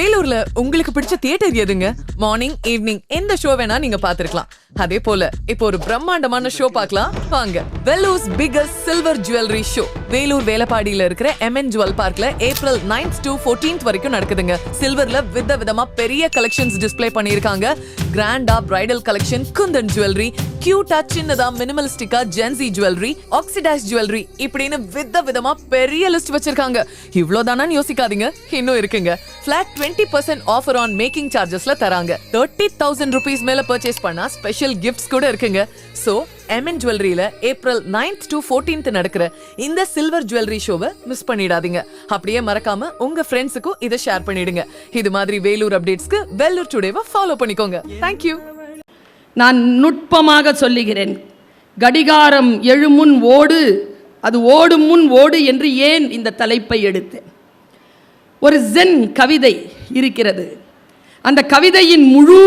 Bill வேலூர்ல உங்களுக்கு பிடிச்ச தியேட்டர் எதுங்க? மார்னிங் ஈவினிங் எந்த ஷோ வேணா நீங்க பாத்துருக்கலாம் அதே போல இப்போ ஒரு பிரம்மாண்டமான ஷோ பார்க்கலாம். வாங்க Vellore's biggest silver jewellery show Vellore வேலப்பாடியில இருக்கிற எம்என் ஜுவல் பார்க்ல ஏப்ரல் நைன்த் டு 14th வரைக்கும் நடக்குதுங்க. சில்வர்ல வித விதமா பெரிய கலெக்ஷன்ஸ் டிஸ்பிளே பண்ணிருக்காங்க கிராண்டா பிரைடல் கலெக்ஷன் குந்தன் ஜுவல்லரி கியூட்டா சின்னதா மினிமலிஸ்டிக்கா Gen Z jewellery oxidise jewellery இப்படின்னு வித விதமா பெரிய லிஸ்ட் வச்சிருக்காங்க. இவ்வளவுதானான்னு யோசிக்காதீங்க. இன்னும் இருக்குங்க. Flat twenty percent offer on making சார்ஜஸ்ல தராங்க. தேர்ட்டி தௌசண்ட் ருபீஸ் மேல பர்ச்சேஸ் பண்ணா ஸ்பெஷல் கிஃப்ட்ஸ் கூட இருக்குங்க. சோ எம்என் ஜுவல்லரியில ஏப்ரல் நைன்த் டு 14th நடக்கிற இந்த சில்வர் ஜுவல்லரி ஷோவை மிஸ் பண்ணிடாதீங்க. அப்படியே மறக்காம உங்க ஃப்ரெண்ட்ஸுக்கும் இதை ஷேர் பண்ணிடுங்க. இது மாதிரி வேலூர் அப்டேட்ஸ்க்கு வெல்லூர் டுடேவை ஃபாலோ பண்ணிக்கோங்க. தேங்க்யூ நான் நுட்பமாக சொல்லுகிறேன். கடிகாரம் எழுமுன் ஓடு அது ஓடும் முன் ஓடு என்று ஏன் இந்த தலைப்பை எடுத்தேன்? ஒரு ஜென் கவிதை இருக்கிறது. அந்த கவிதையின் முழு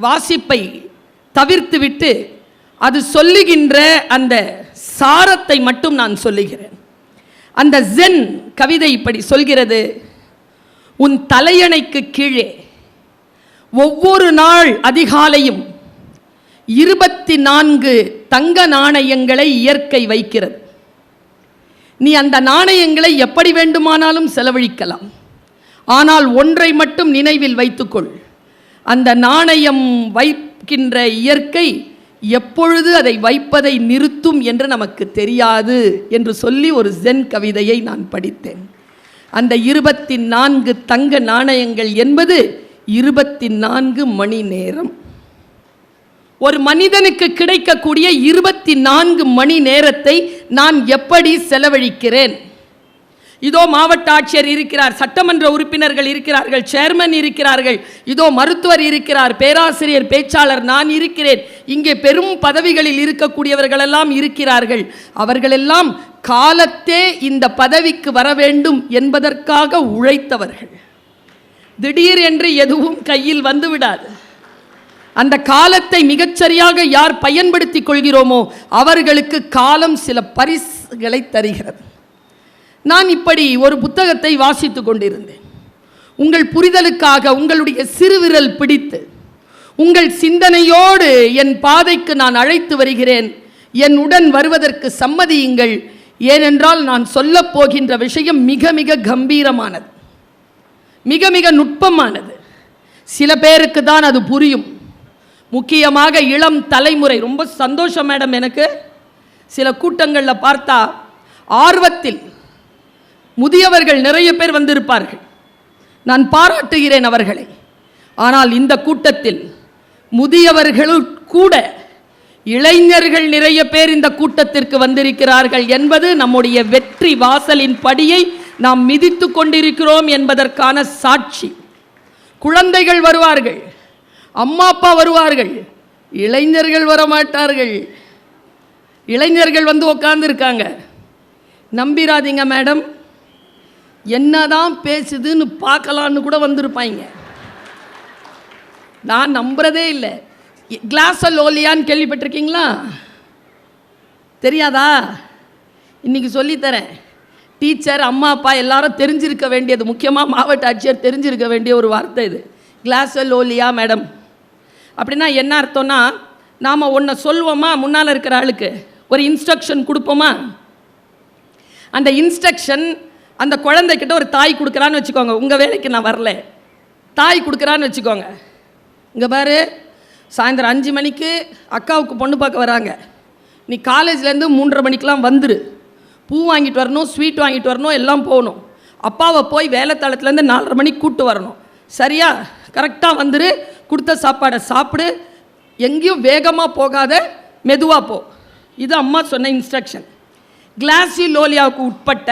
வாசிப்பை தவிர்த்துவிட்டு அது சொல்லுகின்ற அந்த சாரத்தை மட்டும் நான் சொல்லுகிறேன். அந்த ஜென் கவிதை இப்படி சொல்கிறது உன் தலையணைக்கு கீழே ஒவ்வொரு நாள் அதிகாலையும் இருபத்தி நான்கு தங்க நாணயங்களை இயற்கை வைக்கிறது. நீ அந்த நாணயங்களை எப்படி வேண்டுமானாலும் செலவழிக்கலாம். ஆனால் ஒன்றை மட்டும் நினைவில் வைத்துக்கொள். அந்த நாணயம் வைக்கின்ற இயற்கை எப்பொழுது அதை வைப்பதை நிறுத்தும் என்று நமக்கு தெரியாது என்று சொல்லி ஒரு ஜென் கவிதையை நான் படித்தேன். அந்த இருபத்தி நான்கு தங்க நாணயங்கள் என்பது இருபத்தி நான்கு மணி நேரம். ஒரு மனிதனுக்கு கிடைக்கக்கூடிய இருபத்தி நான்கு மணி நேரத்தை நான் எப்படி செலவழிக்கிறேன்? இதோ மாவட்ட ஆட்சியர் இருக்கிறார் சட்டமன்ற உறுப்பினர்கள் இருக்கிறார்கள் சேர்மன் இருக்கிறார்கள். இதோ மருத்துவர் இருக்கிறார் பேராசிரியர் பேச்சாளர் நான் இருக்கிறேன். இங்கே பெரும் பதவிகளில் இருக்கக்கூடியவர்களெல்லாம் இருக்கிறார்கள். அவர்களெல்லாம் காலத்தே இந்த பதவிக்கு வர வேண்டும் என்பதற்காக உழைத்தவர்கள். திடீர் என்று எதுவும் கையில் வந்துவிடாது அந்த காலத்தை மிகச்சரியாக யார் பயன்படுத்திக் கொள்கிறோமோ அவர்களுக்கு காலம் சில பரிசுகளை தருகிறது. நான் இப்படி ஒரு புத்தகத்தை வாசித்துக் கொண்டிருந்தேன். உங்கள் புரிதலுக்காக உங்களுடைய சிறுவிரல் பிடித்து உங்கள் சிந்தனையோடு என் பாதைக்கு நான் அழைத்து வருகிறேன். என் உடன் வருவதற்கு சம்மதியுங்கள். ஏனென்றால் நான் சொல்லப்போகின்ற விஷயம் மிக மிக கம்பீரமானது. மிக மிக நுட்பமானது. சில பேருக்கு தான் அது புரியும். முக்கியமாக இளம் தலைமுறை. ரொம்ப சந்தோஷம் மேடம் எனக்கு. சில கூட்டங்களில் பார்த்தா ஆர்வத்தில் முதியவர்கள் நிறைய பேர் வந்திருப்பார்கள். நான் பாராட்டுகிறேன் அவர்களை. ஆனால் இந்த கூட்டத்தில் முதியவர்களும் கூட இளைஞர்கள் நிறைய பேர் இந்த கூட்டத்திற்கு வந்திருக்கிறார்கள் என்பது நம்முடைய வெற்றி வாசலின் படியை நாம் மிதித்து கொண்டிருக்கிறோம் என்பதற்கான சாட்சி. குழந்தைகள் வருவார்கள். அம்மா அப்பா வருவார்கள். இளைஞர்கள் வரமாட்டார்கள் இளைஞர்கள் வந்து உட்காந்துருக்காங்க நம்பிராதீங்க மேடம். என்னதான் பேசுதுன்னு பார்க்கலான்னு கூட வந்திருப்பாங்க. நான் நம்புறதே இல்லை. கிளாஸ் லோலியான்னு கேள்விப்பட்டிருக்கீங்களா? தெரியாதா? இன்னைக்கு சொல்லித்தரேன். டீச்சர் அம்மா அப்பா எல்லாரும் தெரிஞ்சிருக்க வேண்டியது முக்கியமாக மாவட்ட ஆட்சியர் தெரிஞ்சிருக்க வேண்டிய ஒரு வார்த்தை இது. கிளாஸ் லோலியா மேடம் அப்படின்னா என்ன அர்த்தம்னா நாம் ஒன்றை சொல்லுவோமா முன்னால் இருக்கிற ஆளுக்கு. ஒரு இன்ஸ்ட்ரக்ஷன் கொடுப்போமா? அந்த இன்ஸ்ட்ரக்ஷன் அந்த குழந்தைக்கிட்ட ஒரு தாய் கொடுக்குறான்னு வச்சுக்கோங்க. உங்கள் வேலைக்கு நான் வரல. தாய் கொடுக்குறான்னு வச்சுக்கோங்க. இங்கே பாரு சாயந்தரம் அஞ்சு மணிக்கு அக்காவுக்கு பொண்ணு பார்க்க வராங்க. நீ காலேஜ்லேருந்து மூன்றரை மணிக்கெலாம் வந்துரு. பூ வாங்கிட்டு வரணும் ஸ்வீட் வாங்கிட்டு வரணும் எல்லாம் போகணும். அப்பாவை போய் வேலைத்தளத்துலேருந்து நாலரை மணிக்கு கூப்பிட்டு வரணும். சரியா? கரெக்டாக வந்துரு கொடுத்த சாப்பாடை சாப்பிடு. எங்கேயும் வேகமாக போகாத மெதுவாக போ. இது அம்மா சொன்ன இன்ஸ்ட்ரக்ஷன் கிளாசி லோலியாவுக்கு உட்பட்ட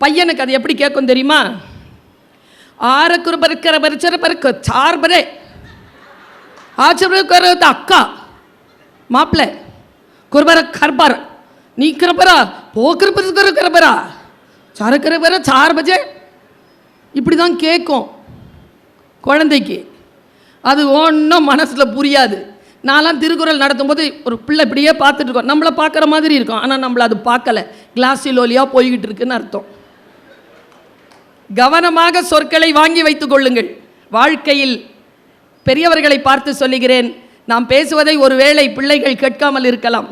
பையனுக்கு அது எப்படி கேட்கும் தெரியுமா? ஆரக்குறு பருக்கிற பரிச்சர பருக்கு சார்பரே ஆச்சரியக்கிறது அக்கா. மாப்பிள்ள குருபர கர்பர நீ கிரபரா? போக்கிற பரிசுக்கிற பரா சரக்கிற பர சார் பஜே. இப்படி தான் கேட்கும் குழந்தைக்கு. அது ஒன்றும் மனசில் புரியாது. நான்லாம் திருக்குறள் நடத்தும்போது ஒரு பிள்ளை இப்படியே பார்த்துட்டு இருக்கோம். நம்மளை பார்க்குற மாதிரி இருக்கும். ஆனால் நம்மளை அது பார்க்கல. கிளாஸிலோலியாக போய்கிட்டு இருக்குன்னு அர்த்தம். கவனமாக சொற்களை வாங்கி வைத்துக் கொள்ளுங்கள். வாழ்க்கையில் பெரியவர்களை பார்த்து சொல்லுகிறேன் நாம் பேசுவதை ஒருவேளை பிள்ளைகள் கேட்காமல் இருக்கலாம்.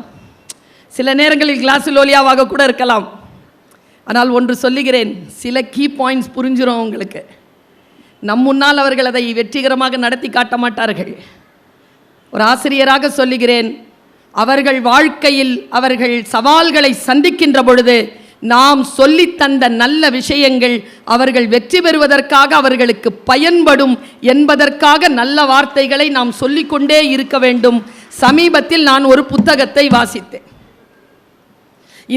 சில நேரங்களில் கிளாஸ் லோலியாவாக கூட இருக்கலாம். ஆனால் ஒன்று சொல்லுகிறேன் சில கீ பாயிண்ட்ஸ் புரிஞ்சிடும் உங்களுக்கு. நம் முன்னால் அவர்கள் அதை வெற்றிகரமாக நடத்தி காட்ட மாட்டார்கள். ஒரு ஆசிரியராக சொல்லுகிறேன் அவர்கள் வாழ்க்கையில் அவர்கள் சவால்களை சந்திக்கின்ற பொழுது நாம் சொல்லி தந்த நல்ல விஷயங்கள் அவர்கள் வெற்றி பெறுவதற்காக அவர்களுக்கு பயன்படும் என்பதற்காக நல்ல வார்த்தைகளை நாம் சொல்லிக்கொண்டே இருக்க வேண்டும். சமீபத்தில் நான் ஒரு புத்தகத்தை வாசித்தேன்.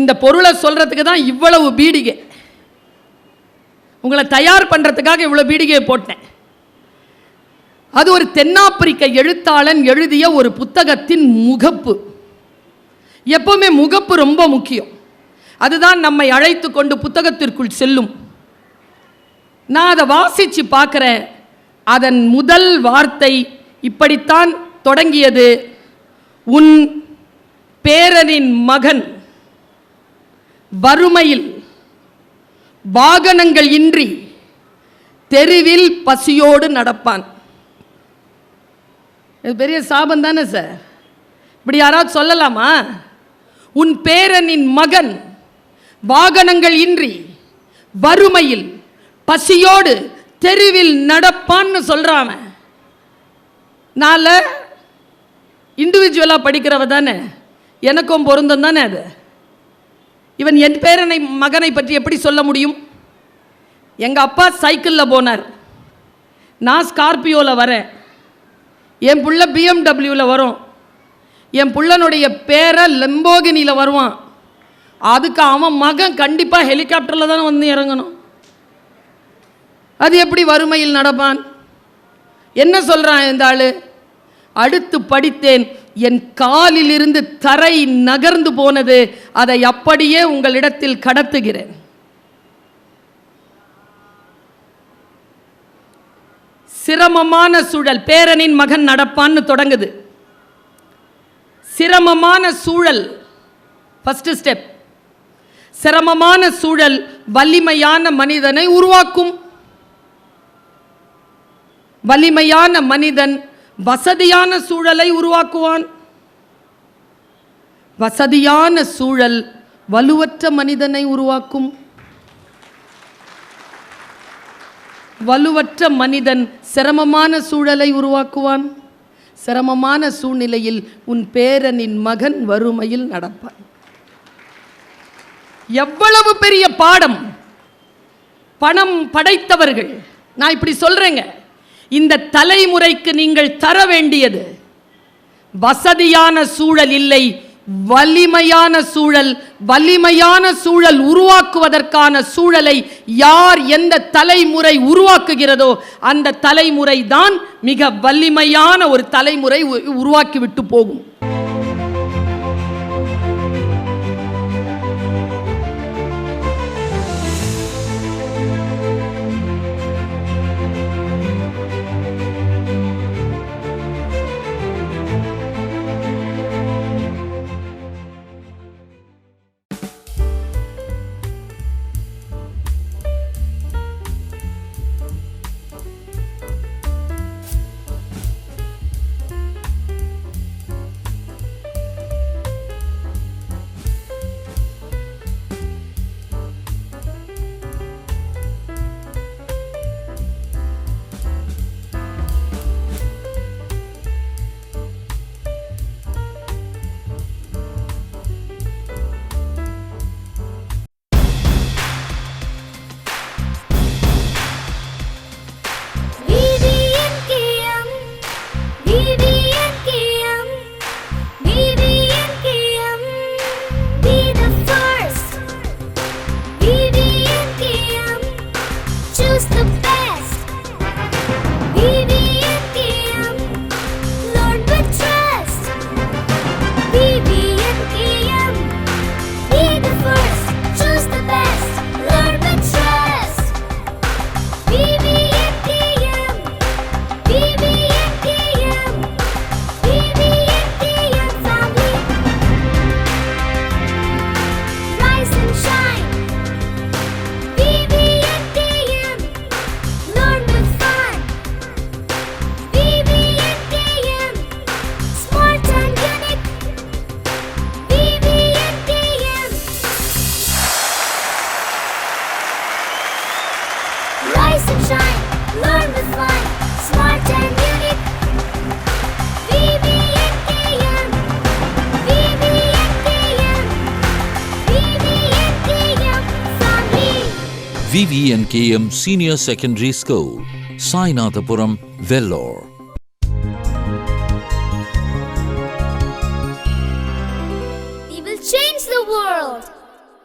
இந்த பொருளை சொல்றதுக்கு தான் இவ்வளவு பீடிகை. உங்களை தயார் பண்ணுறதுக்காக இவ்வளோ பீடிகையை போட்டேன். அது ஒரு தென்னாப்பிரிக்க எழுத்தாளன் எழுதிய ஒரு புத்தகத்தின் முகப்பு. எப்பவுமே முகப்பு ரொம்ப முக்கியம். அதுதான் நம்மை அழைத்து கொண்டு புத்தகத்திற்குள் செல்லும். நான் அதை வாசித்து பார்க்குறேன். அதன் முதல் வார்த்தை இப்படித்தான் தொடங்கியது. உன் பேரனின் மகன் வறுமையில் வாகனங்கள் இன்றி தெருவில் பசியோடு நடப்பான். இது பெரிய சாபம் தானே சார்? இப்படி யாராவது சொல்லலாமா? உன் பேரனின் மகன் வாகனங்கள் இன்றி வறுமையில் பசியோடு தெருவில் நடப்பான்னு சொல்கிறாம நால இண்டிவிஜுவலாக படிக்கிறவ தானே எனக்கும் பொருந்தம் தானே அது. இவன் என் பேரனை மகனை பற்றி எப்படி சொல்ல முடியும்? எங்கள் அப்பா சைக்கிளில் போனார். நான் ஸ்கார்பியோவில் வரேன். என் புள்ள பிஎம்டபிள்யூவில் வரும். என் புள்ளனுடைய பேரை லெம்போகினியில் வருவான். அதுக்கு அவன் மகன் கண்டிப்பாக ஹெலிகாப்டரில் தானே வந்து இறங்கணும். அது எப்படி வறுமையில் நடப்பான்? என்ன சொல்கிறான் இந்த ஆள்? அடுத்து படித்தேன் என் காலிலிருந்து தரை நகர்ந்து போனது அதை அப்படியே உங்களிடத்தில் கடத்துகிறேன். சிரமமான சூழல் பேரனின் மகன் நடப்பான்னு தொடங்குது. சிரமமான சூழல் ஃபஸ்ட்டு ஸ்டெப் சிரமமான சூழல் வலிமையான மனிதனை உருவாக்கும். வலிமையான மனிதன் வசதியான சூழலை உருவாக்குவான். வசதியான சூழல் வலுவற்ற மனிதனை உருவாக்கும். வலுவற்ற மனிதன் சிரமமான சூழலை உருவாக்குவான். சிரமமான சூழ்நிலையில் உன் பேரனின் மகன் வறுமையில் நடப்பான். எவ்வளவு பெரிய பாடம் பணம் படைத்தவர்கள். நான் இப்படி சொல்றேங்க. இந்த தலைமுறைக்கு நீங்கள் தர வேண்டியது வசதியான சூழல் இல்லை வலிமையான சூழல் வலிமையான சூழல் உருவாக்குவதற்கான சூழலை யார் எந்த தலைமுறை உருவாக்குகிறதோ அந்த தலைமுறை தான் மிக வலிமையான ஒரு தலைமுறை உ- உருவாக்கிவிட்டு போகும். VVNKM Senior Secondary School, Sainathapuram, Vellore. We will change the world.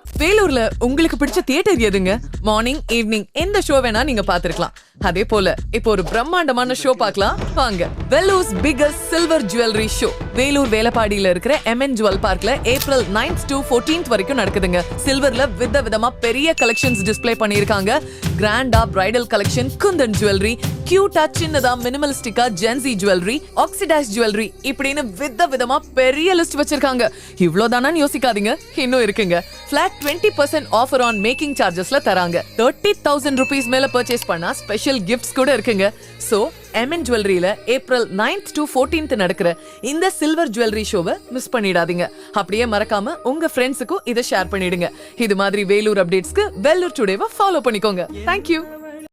வேலூர்ல உங்களுக்கு பிடிச்ச தியேட்டர் எதுங்க மார்னிங் ஈவினிங் எந்த ஷோ வேணா நீங்க பாத்திருக்கலாம் அதே போல இப்போ ஒரு பிரம்மாண்டமான ஷோ பார்க்கலாம் வாங்க Vellore's biggest silver jewellery show Vellore வேலப்பாடியில இருக்கிற எம்என் ஜுவல் பார்க்ல ஏப்ரல் நைன்த் டு 14th வரைக்கும் நடக்குதுங்க. சில்வர்ல வித விதமா பெரிய கலெக்ஷன்ஸ் டிஸ்ப்ளே பண்ணியிருக்காங்க. கிராண்டா பிரைடல் கலெக்ஷன் குந்தன் ஜுவல்லரி கியூட்டா சின்னதா மினிமலிஸ்டிக்கா Gen Z jewellery oxidise jewellery இப்படின்னு வித விதமா பெரிய லிஸ்ட் வச்சிருக்காங்க. இவ்வளவுதானான்னு யோசிக்காதீங்க. இன்னும் இருக்குங்க. Flat twenty percent offer on making சார்ஜஸ்ல தராங்க. தேர்ட்டி தௌசண்ட் ருபீஸ் மேல பர்ச்சேஸ் பண்ணா ஸ்பெஷல் கிஃப்ட்ஸ் கூட இருக்குங்க. சோ எம்என் ஜுவல்லரியில ஏப்ரல் நைன்த் டு 14th நடக்கிற இந்த சில்வர் ஜுவல்லரி ஷோவை மிஸ் பண்ணிடாதீங்க. அப்படியே மறக்காம உங்க ஃப்ரெண்ட்ஸுக்கும் இதை ஷேர் பண்ணிடுங்க. இது மாதிரி வேலூர் அப்டேட்ஸ்க்கு வேலூர் டுடேவை ஃபாலோ பண்ணிக்கோங்க. Thank you